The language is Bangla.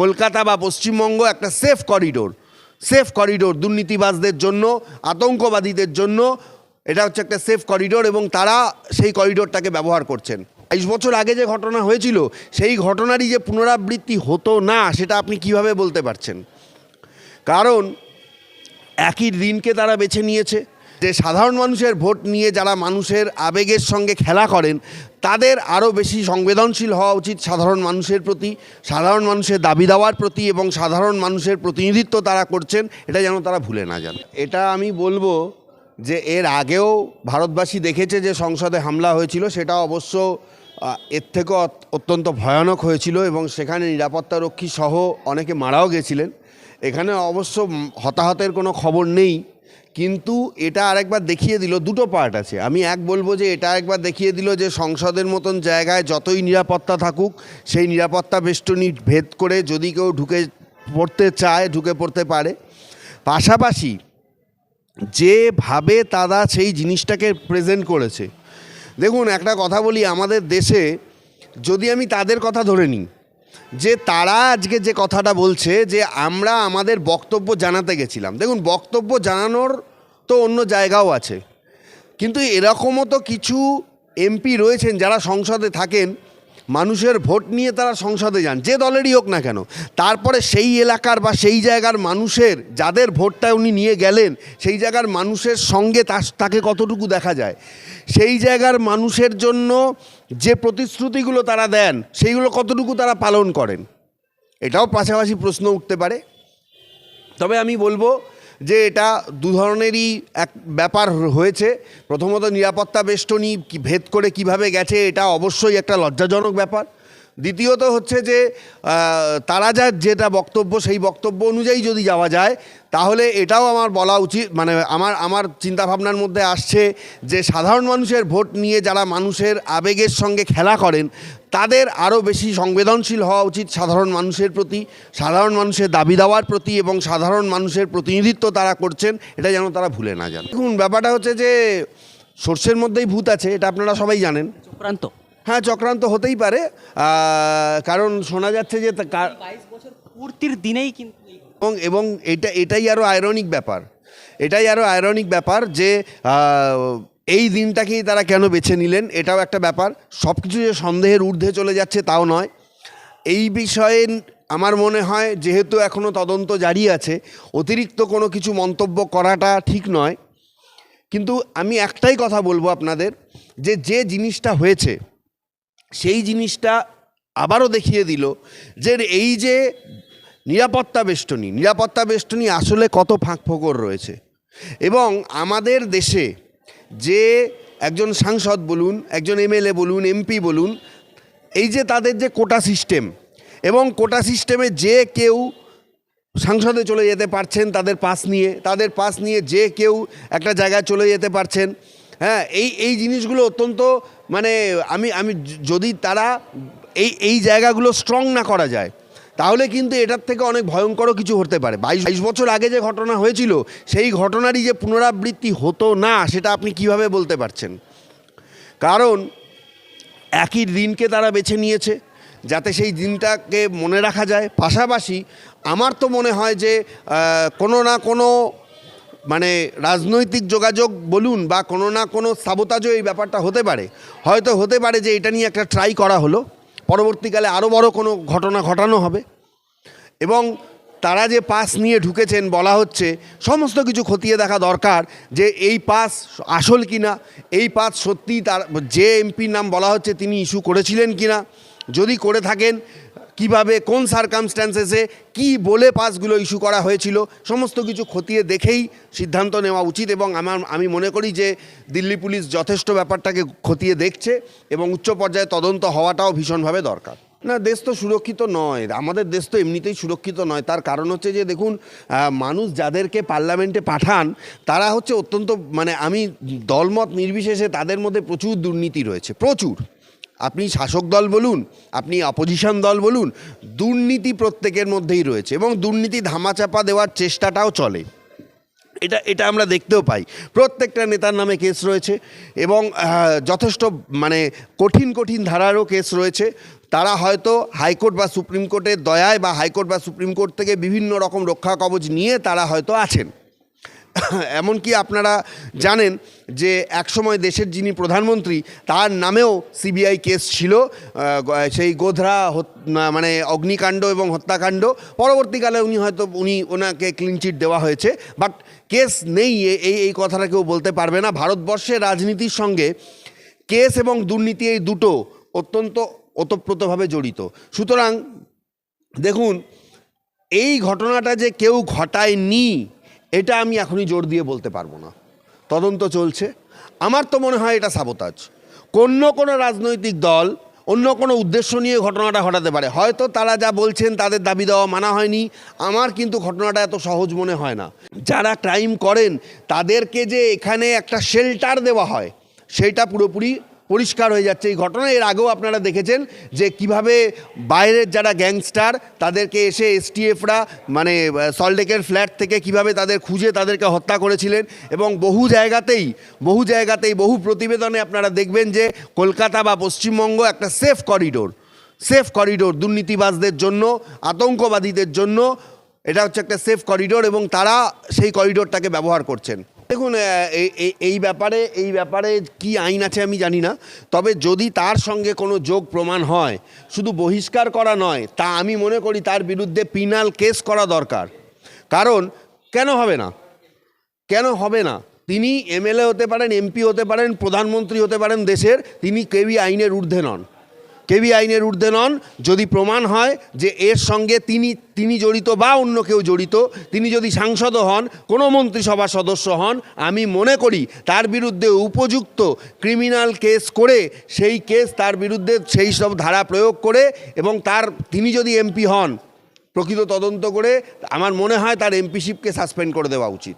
কলকাতা বা পশ্চিমবঙ্গ একটা সেফ করিডোর সেফ করিডোর দুর্নীতিবাজদের জন্য, আতঙ্কবাদীদের জন্য, এটা হচ্ছে একটা সেফ করিডোর এবং তারা সেই করিডোরটাকে ব্যবহার করছেন। বাইশ বছর আগে যে ঘটনা হয়েছিল, সেই ঘটনারই যে পুনরাবৃত্তি হতো না, সেটা আপনি কীভাবে বলতে পারছেন? কারণ একই দিনকে তারা বেছে নিয়েছে। যে সাধারণ মানুষের ভোট নিয়ে যারা মানুষের আবেগের সঙ্গে খেলা করেন, তাদের আরও বেশি সংবেদনশীল হওয়া উচিত সাধারণ মানুষের প্রতি, সাধারণ মানুষের দাবি দাওয়ার প্রতি এবং সাধারণ মানুষের প্রতিনিধিত্ব তারা করছেন, এটা যেন তারা ভুলে না যান। এটা আমি বলব যে এর আগেও ভারতবাসী দেখেছে যে সংসদে হামলা হয়েছিল, সেটা অবশ্য এর থেকেও অত্যন্ত ভয়ানক হয়েছিল এবং সেখানে নিরাপত্তারক্ষী সহ অনেকে মারাও গেছিলেন। এখানে অবশ্য হতাহতের কোনো খবর নেই। কিন্তু এটা আরেকবার দেখিয়ে দিল, দুটো পার্ট আছে। আমি এক বলব যে এটা একবার দেখিয়ে দিল যে সংসদের মতন জায়গায় যতই নিরাপত্তা থাকুক, সেই নিরাপত্তা বেষ্টনী ভেদ করে যদি কেউ ঢুকে পড়তে চায়, ঢুকে পড়তে পারে। পাশাপাশি যেভাবে তারা সেই জিনিসটাকে প্রেজেন্ট করেছে। দেখুন, একটা কথা বলি, আমাদের দেশে যদি আমি তাদের কথা ধরে নিই যে তারা আজকে যে কথাটা বলছে যে আমরা আমাদের বক্তব্য জানাতে গেছিলাম। দেখুন, বক্তব্য জানানোর তো অন্য জায়গাও আছে। কিন্তু এরকমও তো কিছু এমপি রয়েছেন যারা সংসদে থাকেন মানুষের ভোট নিয়ে তারা সংসদে যান, যে দলেরই হোক না কেন। তারপরে সেই এলাকার বা সেই জায়গার মানুষের, যাদের ভোটটা উনি নিয়ে গেলেন, সেই জায়গার মানুষের সঙ্গে তাকে কতটুকু দেখা যায়? সেই জায়গার মানুষের জন্য যে প্রতিশ্রুতিগুলো তারা দেন, সেইগুলো কতটুকু তারা পালন করেন? এটাও পাশাপাশি প্রশ্ন উঠতে পারে। তবে আমি বলব যে এটা দু ধরনেরই এক ব্যাপার হয়েছে। প্রথমত নিরাপত্তা বেষ্টনী ভেদ করে কীভাবে গেছে, এটা অবশ্যই একটা লজ্জাজনক ব্যাপার। দ্বিতীয়ত হচ্ছে যে তারা যা যেটা বক্তব্য, সেই বক্তব্য অনুযায়ী যদি যাওয়া যায়, তাহলে এটাও আমার বলা উচিত মানে আমার আমার চিন্তাভাবনার মধ্যে আসছে যে, সাধারণ মানুষের ভোট নিয়ে যারা মানুষের আবেগের সঙ্গে খেলা করেন, তাদের আরও বেশি সংবেদনশীল হওয়া উচিত সাধারণ মানুষের প্রতি, সাধারণ মানুষের দাবি দাওয়ার প্রতি এবং সাধারণ মানুষের প্রতিনিধিত্ব তারা করছেন, এটা যেন তারা ভুলে না যান। দেখুন, ব্যাপারটা হচ্ছে যে, সর্ষের মধ্যেই ভূত আছে, এটা আপনারা সবাই জানেন। চক্রান্ত। হ্যাঁ চক্রান্ত হতেই পারে। কারণ শোনা যাচ্ছে যে বছর পূর্তির দিনেই কিন্তু এবং এবং এটা এটাই আরও আয়রনিক ব্যাপার। এটাই আরও আয়রনিক ব্যাপার যে এই দিনটাকেই তারা কেন বেছে নিলেন এটাও একটা ব্যাপার। সব কিছু যে সন্দেহের ঊর্ধ্বে চলে যাচ্ছে তাও নয়। এই বিষয়ে আমার মনে হয় যেহেতু এখনও তদন্ত জারি আছে অতিরিক্ত কোনো কিছু মন্তব্য করাটা ঠিক নয়। কিন্তু আমি একটাই কথা বলব আপনাদের যে যে জিনিসটা হয়েছে সেই জিনিসটা আবারও দেখিয়ে দিল যে এই যে নিরাপত্তা বেষ্টনী নিরাপত্তা বেষ্টনী আসলে কত ফাঁক ফোকর রয়েছে। এবং আমাদের দেশে যে একজন সাংসদ বলুন, একজন এমএলএ বলুন, এমপি বলুন, এই যে তাদের যে কোটা সিস্টেম এবং কোটা সিস্টেমে যে কেউ সংসদে চলে যেতে পারছেন তাদের পাস নিয়ে, তাদের পাস নিয়ে যে কেউ একটা জায়গায় চলে যেতে পারছেন হ্যাঁ এই এই জিনিসগুলো অত্যন্ত মানে আমি আমি যদি তারা এই এই জায়গাগুলো স্ট্রং না করা যায়, তাহলে কিন্তু এটার থেকে অনেক ভয়ঙ্করও কিছু হতে পারে। বাইশ বাইশ বছর আগে যে ঘটনা হয়েছিল, সেই ঘটনারই যে পুনরাবৃত্তি হতো না, সেটা আপনি কীভাবে বলতে পারছেন? কারণ, একই দিনকে তারা বেছে নিয়েছে, যাতে সেই দিনটাকে মনে রাখা যায়। পাশাপাশি, আমার তো মনে হয় যে কোনো না কোনো মানে রাজনৈতিক যোগাযোগ বলুন বা কোনো না কোনো সাবোতাজও এই ব্যাপারটা হতে পারে। হয়তো হতে পারে যে এটা নিয়ে একটা ট্রাই করা হলো। পরবর্তীকালে আরও বড় কোনো ঘটনা ঘটানো হবে। এবং তারা যে পাস নিয়ে ঢুকেছেন বলা হচ্ছে, সমস্ত কিছু খতিয়ে দেখা দরকার যে এই পাস আসল কিনা, এই পাস সত্যি তার, যে এমপির নাম বলা হচ্ছে তিনি ইস্যু করেছিলেন কিনা। যদি করে থাকেন কীভাবে, কোন সার্কামস্ট্যান্সেসে কি বলে পাসগুলো ইস্যু করা হয়েছিল, সমস্ত কিছু খতিয়ে দেখেই সিদ্ধান্ত নেওয়া উচিত এবং আমার, আমি মনে করি যে দিল্লি পুলিশ যথেষ্ট ব্যাপারটাকে খতিয়ে দেখছে এবং উচ্চ পর্যায়ে তদন্ত হওয়াটাও ভীষণভাবে দরকার। না, দেশ তো সুরক্ষিত নয়, আমাদের দেশ তো এমনিতেই সুরক্ষিত নয়, তার কারণ হচ্ছে যে দেখুন মানুষ যাদেরকে পার্লামেন্টে পাঠান, তারা হচ্ছে অত্যন্ত মানে আমি দলমত নির্বিশেষে তাদের মধ্যে প্রচুর দুর্নীতি রয়েছে, প্রচুর। আপনি শাসক দল বলুন, আপনি অপোজিশন দল বলুন, দুর্নীতি প্রত্যেকের মধ্যেই রয়েছে এবং দুর্নীতি ধামাচাপা দেওয়ার চেষ্টাটাও চলে। এটা এটা আমরা দেখতেও পাই। প্রত্যেকটা নেতার নামে কেস রয়েছে এবং যথেষ্ট মানে কঠিন কঠিন ধারারও কেস রয়েছে। তারা হয়তো হাইকোর্ট বা সুপ্রিম কোর্টের দয়ায় বা হাইকোর্ট বা সুপ্রিম কোর্ট থেকে বিভিন্ন রকম রক্ষা কবচ নিয়ে তারা হয়তো আছেন। এমনকি আপনারা জানেন যে একসময় দেশের যিনি প্রধানমন্ত্রী, তার নামেও সিবিআই কেস ছিল সেই গোধরা মানে অগ্নিকাণ্ড এবং হত্যাকাণ্ড। পরবর্তীকালে উনি হয়তো, উনি ওনাকে ক্লিনচিট দেওয়া হয়েছে। বাট কেস নেই এই এই কথাটা কেউ বলতে পারবে না। ভারতবর্ষের রাজনীতির সঙ্গে কেস এবং দুর্নীতি এই দুটো অত্যন্ত ওতপ্রোতভাবে জড়িত। সুতরাং দেখুন, এই ঘটনাটা যে কেউ ঘটায়নি এটা আমি এখনই জোর দিয়ে বলতে পারব না। তদন্ত চলছে। আমার তো মনে হয় এটা সাবোতাজ। অন্য কোনো রাজনৈতিক দল, অন্য কোনো উদ্দেশ্য নিয়ে ঘটনাটা ঘটাতে পারে। হয়তো তারা যা বলছেন তাদের দাবি দেওয়া মানা হয়নি। আমার কিন্তু ঘটনাটা এত সহজ মনে হয় না। যারা ক্রাইম করেন, তাদেরকে যে এখানে একটা শেল্টার দেওয়া হয় সেইটা পুরোপুরি পরিষ্কার হয়ে যাচ্ছে। এই ঘটনা এর আগেও আপনারা দেখেছেন যে কীভাবে বাইরের যারা গ্যাংস্টার, তাদেরকে এসে এসটিএফরা মানে সল্টেকের ফ্ল্যাট থেকে কীভাবে তাদের খুঁজে তাদেরকে হত্যা করেছিলেন এবং বহু জায়গাতেই বহু জায়গাতেই, বহু প্রতিবেদনে আপনারা দেখবেন যে কলকাতা বা পশ্চিমবঙ্গ একটা সেফ করিডোর সেফ করিডোর দুর্নীতিবাজদের জন্য, আতঙ্কবাদীদের জন্য, এটা হচ্ছে একটা সেফ করিডোর এবং তারা সেই করিডোরটাকে ব্যবহার করছেন। দেখুন এই ব্যাপারে এই ব্যাপারে কি আইন আছে আমি জানি না। তবে যদি তার সঙ্গে কোনো যোগ প্রমাণ হয়, শুধু বহিষ্কার করা নয়, তা আমি মনে করি তার বিরুদ্ধে পিনাল কেস করা দরকার। কারণ, কেন হবে না? কেন হবে না? তিনি এমএলএ হতে পারেন, এমপি হতে পারেন, প্রধানমন্ত্রী হতে পারেন দেশের, তিনি কেউই আইনের ঊর্ধ্বে নন। কেউই আইনের ঊর্ধ্বে নন। যদি প্রমাণ হয় যে এর সঙ্গে তিনি তিনি জড়িত বা অন্য কেউ জড়িত, তিনি যদি সাংসদও হন, কোনো মন্ত্রিসভার সদস্য হন, আমি মনে করি তার বিরুদ্ধে উপযুক্ত ক্রিমিনাল কেস করে, সেই কেস তার বিরুদ্ধে সেই সব ধারা প্রয়োগ করে এবং তার, তিনি যদি এমপি হন, প্রকৃত তদন্ত করে, আমার মনে হয় তার এমপিশিপকে সাসপেন্ড করে দেওয়া উচিত।